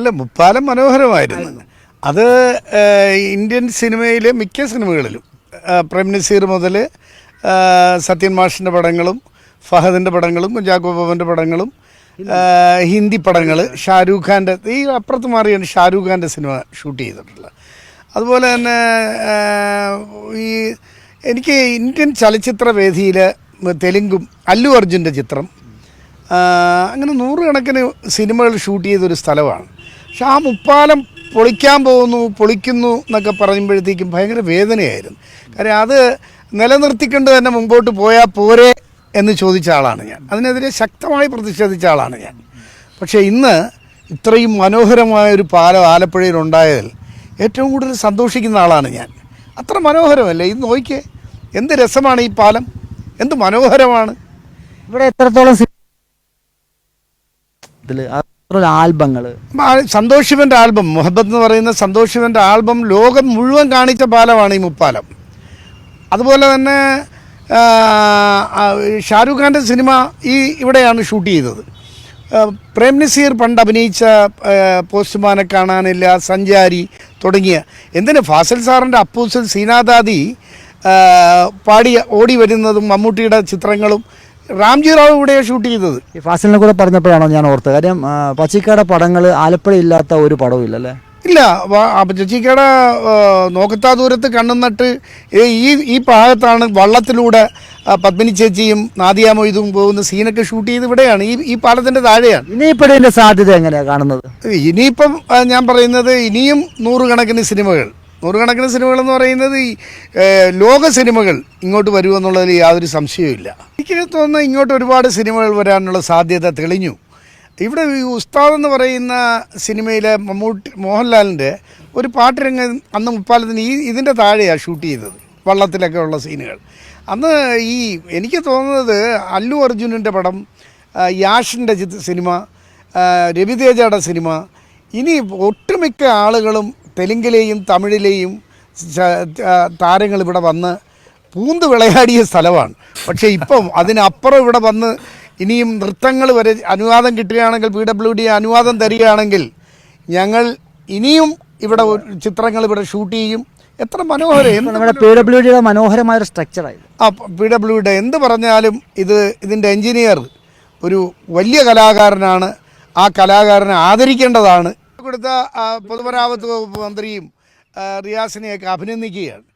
അല്ല മുപ്പാലം മനോഹരമായിരുന്നു. അത്. ഇന്ത്യൻ സിനിമയിലെ മിക്ക സിനിമകളിലും. ഏഹ്, പ്രേം നസീർ മുതൽ സത്യൻ മാഷിന്റെ പടങ്ങളും ഫഹദിന്റെ പടങ്ങളും കുഞ്ചാക്കോ ബോബന്റെ പടങ്ങളും ഹിന്ദി. പടങ്ങൾ ഷാരൂഖ് ഖാന്റെ ഈ അപ്പുറത്ത് മാറിയാണ് ഷാരൂഖ് ഖാന്റെ സിനിമ ഷൂട്ട് ചെയ്തിട്ടുള്ളത് അതുപോലെ തന്നെ ഈ എനിക്ക് ഇന്ത്യൻ ചലച്ചിത്ര വേദിയിൽ തെലുങ്കും അല്ലു അർജുന്റെ ചിത്രം അങ്ങനെ നൂറുകണക്കിന് സിനിമകൾ ഷൂട്ട് ചെയ്തൊരു സ്ഥലമാണ്. പക്ഷെ ആ മുപ്പാലം പൊളിക്കാൻ പോകുന്നു പൊളിക്കുന്നു എന്നൊക്കെ പറയുമ്പോഴത്തേക്കും ഭയങ്കര വേദനയായിരുന്നു. കാര്യം അത് നിലനിർത്തിക്കൊണ്ട് തന്നെ മുമ്പോട്ട് പോയാൽ പോരെ എന്ന് ചോദിച്ച ആളാണ് ഞാൻ. അതിനെതിരെ ശക്തമായി പ്രതിഷേധിച്ച ആളാണ് ഞാൻ. പക്ഷേ ഇന്ന് ഇത്രയും മനോഹരമായ ഒരു പാലം ആലപ്പുഴയിൽ ഉണ്ടായതിൽ ഏറ്റവും കൂടുതൽ സന്തോഷിക്കുന്ന ആളാണ് ഞാൻ. അത്ര മനോഹരമല്ലേ? ഇത് നോക്കിയേ എന്ത് രസമാണ് ഈ പാലം? എന്ത് മനോഹരമാണ്. ഇവിടെ എത്രത്തോളം ആൽബങ്ങൾ. സന്തോഷ് ആൽബം മുഹബത്ത് എന്ന് പറയുന്ന സന്തോഷ് ആൽബം ലോകം മുഴുവൻ കാണിച്ച പാലമാണ് ഈ മുപ്പാലം. അതുപോലെ തന്നെ ഷാരൂഖ് ഖാന്റെ സിനിമ ഈ ഇവിടെയാണ് ഷൂട്ട് ചെയ്തത്. പ്രേം നസീർ പണ്ട് അഭിനയിച്ച പോസ്റ്റ്മാനെ കാണാനില്ല സഞ്ചാരി തുടങ്ങിയ. എന്തിന് ഫാസിൽ സാറിന്റെ അപ്പൂസൽ സീനാദാദി പാടി ഓടി വരുന്നതും മമ്മൂട്ടിയുടെ ചിത്രങ്ങളും റാംജി റാവു ഇവിടെയാണ് ഷൂട്ട് ചെയ്തത്. ഈ ഫാസിലിനെ കൂടെ പറഞ്ഞപ്പോഴാണോ ഞാൻ ഓർത്തത്? കാര്യം പച്ചിക്കയുടെ പച്ചിക്കാടെ പടങ്ങൾ ആലപ്പുഴ ഇല്ലാത്ത ഒരു പടവും ഇല്ലല്ലേ? ഇല്ല ചേച്ചിക്കട നോക്കത്താ ദൂരത്ത് കണ്ണും നട്ട് ഈ ഈ ഭാഗത്താണ് വള്ളത്തിലൂടെ പത്മിനി ചേച്ചിയും നാദിയ മൊയ്തും പോകുന്ന സീനൊക്കെ ഷൂട്ട് ചെയ്ത് ഇവിടെയാണ്. ഈ ഈ പാലത്തിന്റെ താഴെയാണ്. ഇനിയിപ്പോൾ ഇതിന്റെ സാധ്യത എങ്ങനെയാണ് കാണുന്നത്? ഇനിയിപ്പം ഞാൻ പറയുന്നത് ഇനിയും നൂറുകണക്കിന് സിനിമകൾ. നൂറുകണക്കിന് സിനിമകളെന്ന് പറയുന്നത് ഈ ലോക സിനിമകൾ ഇങ്ങോട്ട് വരുമെന്നുള്ളതിൽ യാതൊരു സംശയവുമില്ല. എനിക്ക് തോന്നുന്നു ഇങ്ങോട്ട് ഒരുപാട് സിനിമകൾ വരാനുള്ള സാധ്യത തെളിഞ്ഞു. ഇവിടെ ഈ ഉസ്താദ് എന്ന് പറയുന്ന സിനിമയിലെ മമ്മൂട്ടി മോഹൻലാലിന്റെ ഒരു പാട്ട് രംഗം അന്ന് മുപ്പാലത്തിന് ഈ ഇതിന്റെ താഴെയാണ് ഷൂട്ട് ചെയ്തത് വള്ളത്തിലൊക്കെ ഉള്ള സീനുകൾ. അന്ന് ഈ എനിക്ക് തോന്നുന്നത് അല്ലു അർജുനന്റെ പടം യാഷിന്റെ സിനിമ രവിതേജയുടെ സിനിമ ഇനി ഒട്ടുമിക്ക ആളുകളും തെലുങ്കിലെയും തമിഴിലെയും താരങ്ങൾ ഇവിടെ വന്ന് പൂന്ത് വിളയാടിയ സ്ഥലമാണ്. പക്ഷേ ഇപ്പം അതിനപ്പുറം ഇവിടെ വന്ന് ഇനിയും നൃത്തങ്ങൾ വരെ അനുവാദം കിട്ടുകയാണെങ്കിൽ പി ഡബ്ല്യു ഡി അനുവാദം തരികയാണെങ്കിൽ ഞങ്ങൾ ഇനിയും ഇവിടെ ചിത്രങ്ങൾ ഇവിടെ ഷൂട്ട് ചെയ്യും. എത്ര മനോഹരം. നമ്മുടെ പി ഡബ്ല്യു ഡിയുടെ മനോഹരമായ ഒരു സ്ട്രക്ചറായി ആ പി ഡബ്ല്യു ഡി എന്ത് പറഞ്ഞാലും ഇത് ഇതിന്റെ എഞ്ചിനീയർ ഒരു വലിയ കലാകാരനാണ്. ആ കലാകാരനെ ആദരിക്കേണ്ടതാണ്. കൊടുത്ത പൊതുമരാമത്ത് വകുപ്പ് മന്ത്രിയും റിയാസിനെയൊക്കെ അഭിനന്ദിക്കുകയാണ്.